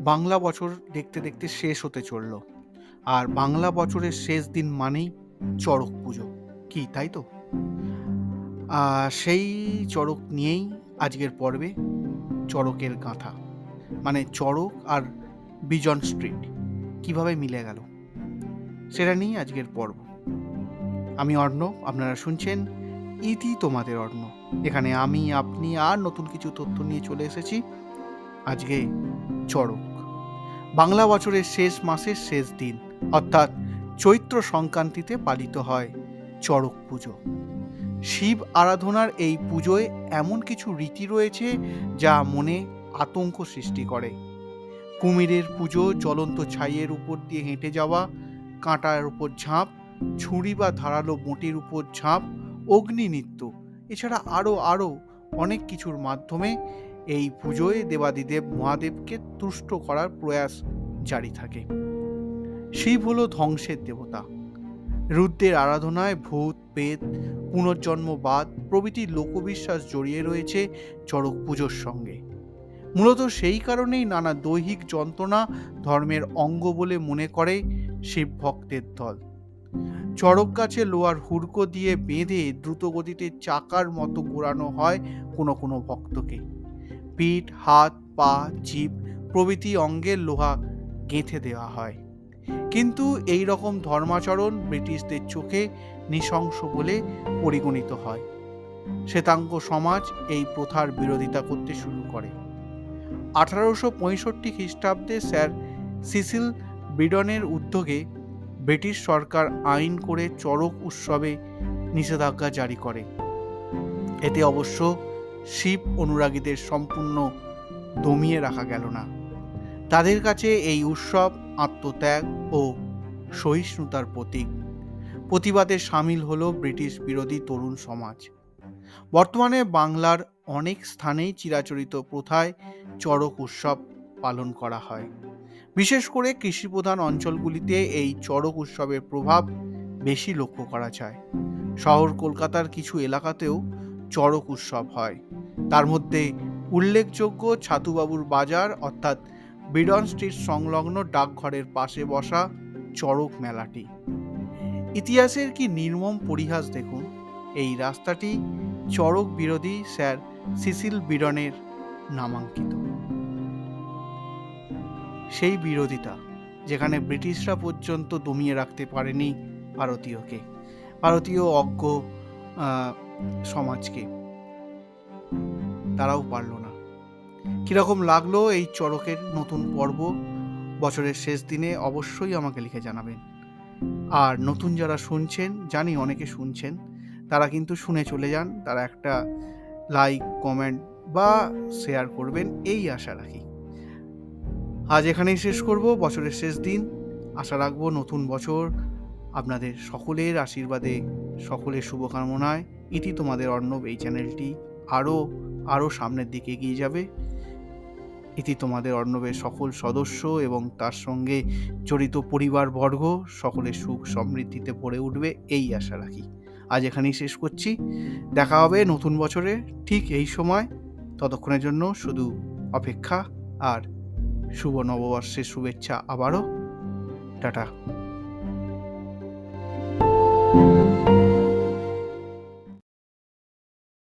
বাংলা বছর দেখতে দেখতে শেষ হতে চলল। আর বাংলা বছরের শেষ দিন মানেই চড়ক পুজো। কি, তাই তো? সেই চড়ক নিয়েই আজকের পর্বে চড়কের গাঁথা। মানে চড়ক আর বিজন স্ট্রিট। কীভাবে মিলে গেল? সেটা নিয়েই আজকের পর্ব। আমি অর্ণ আপনারা শুনছেন ইতি তোমাদের অর্ণ এখানে আমি, আপনি আর নতুন কিছু তথ্য নিয়ে চলে এসেছি। আজকে চড়ক। বাংলা বছরের শেষ মাসের শেষ দিন, অর্থাৎ চৈত্র সংক্রান্তিতে পালিত হয় চড়ক পুজো। শিব আরাধনার এই পুজোয় এমন কিছু রীতি রয়েছে যা মনে আতঙ্ক সৃষ্টি করে। কুমিরের পুজো জ্বলন্ত ছাইয়ের উপর দিয়ে হেঁটে যাওয়া, কাঁটার উপর ঝাঁপ, ছুরি বা ধারালো মোটির উপর ঝাঁপ, অগ্নি নৃত্য, এছাড়া আরও আরও অনেক কিছুর মাধ্যমে এই পুজোয় দেবাদিদেব মহাদেবকে তুষ্ট করার প্রয়াস জারি থাকে। শিব হল ধ্বংসের দেবতা। রুদ্রের আরাধনায় ভূত পেত পুনর্জন্মবাদ প্রভৃতি লোকবিশ্বাস জড়িয়ে রয়েছে চড়ক পুজোর সঙ্গে। মূলত সেই কারণেই নানা দৈহিক যন্ত্রণা ধর্মের অঙ্গ বলে মনে করে শিব ভক্তের দল। চড়ক গাছে লোহার হুড়কো দিয়ে বেঁধে দ্রুতগতিতে চাকার মতো ঘোরানো হয় কোনো কোনো ভক্তকে। পিঠ, হাত, পা জীব প্রভৃতি অঙ্গের লোহা গেঁথে দেওয়া হয়। কিন্তু এই রকম ধর্মাচরণ ব্রিটিশদের চোখে নৃশংস বলে পরিগণিত হয়। শ্বেতাঙ্গ সমাজ এই প্রথার বিরোধিতা করতে শুরু করে। আঠারোশো পঁয়ষট্টি খ্রিস্টাব্দে স্যার সিসিল ব্রিডনের উদ্যোগে ব্রিটিশ সরকার আইন করে চড়ক উৎসবে নিষেধাজ্ঞা জারি করে। এতে অবশ্য শিব অনুরাগীদের সম্পূর্ণ দমিয়ে রাখা গেল না। তাদের কাছে এই উৎসব, আত্মত্যাগ ও সহিষ্ণুতার প্রতীক। প্রতিবাদে সামিল হলো ব্রিটিশ বিরোধী তরুণ সমাজ। বর্তমানে বাংলার অনেক স্থানেই চিরাচরিত প্রথায় চড়ক উৎসব পালন করা হয়। বিশেষ করে কৃষিপ্রধান অঞ্চলগুলিতে এই চড়ক উৎসবের প্রভাব বেশি লক্ষ্য করা যায়। শহর কলকাতার কিছু এলাকাতেও চড়ক উৎসব হয়। তার মধ্যে উল্লেখযোগ্য ছাতুবাবুর বাজার অর্থাৎ বিডন স্ট্রিট সংলগ্ন ডাকঘরের পাশে বসা চড়ক মেলাটি। ইতিহাসের কি নির্মম পরিহাস দেখুন? এই রাস্তাটি চড়ক বিরোধী স্যার সিসিল বিডনের নামাঙ্কিত। সেই বিরোধিতা যেখানে ব্রিটিশরা পর্যন্ত দমিয়ে রাখতে পারেনি ভারতীয়কে। ভারতীয় অজ্ঞ সমাজকে। তারাও পারল না। কীরকম লাগল এই চড়কের নতুন পর্ব? বছরের শেষ দিনে অবশ্যই আমাকে লিখে জানাবেন। আর নতুন যারা শুনছেন, জানি অনেকে শুনছেন, তারা কিন্তু শুনে চলে যান, তারা একটা লাইক, কমেন্ট বা শেয়ার করবেন, এই আশা রাখি। আজ এখানেই শেষ করব বছরের শেষ দিন। আশা রাখব নতুন বছর আপনাদের সকলের আশীর্বাদে সকলের শুভকামনায় ইতি তোমাদের অর্ণব এই চ্যানেলটি আরও আরও সামনের দিকে এগিয়ে যাবে। ইতি তোমাদের অর্ণবের সকল সদস্য এবং তার সঙ্গে জড়িত পরিবারবর্গ সকলের সুখ সমৃদ্ধিতে ভরে উঠবে এই আশা রাখি। আজ এখানেই শেষ করছি। দেখা হবে নতুন বছরে ঠিক এই সময়। ততক্ষণের জন্য শুধু অপেক্ষা আর শুভ নববর্ষের শুভেচ্ছা আবারও। টাটা।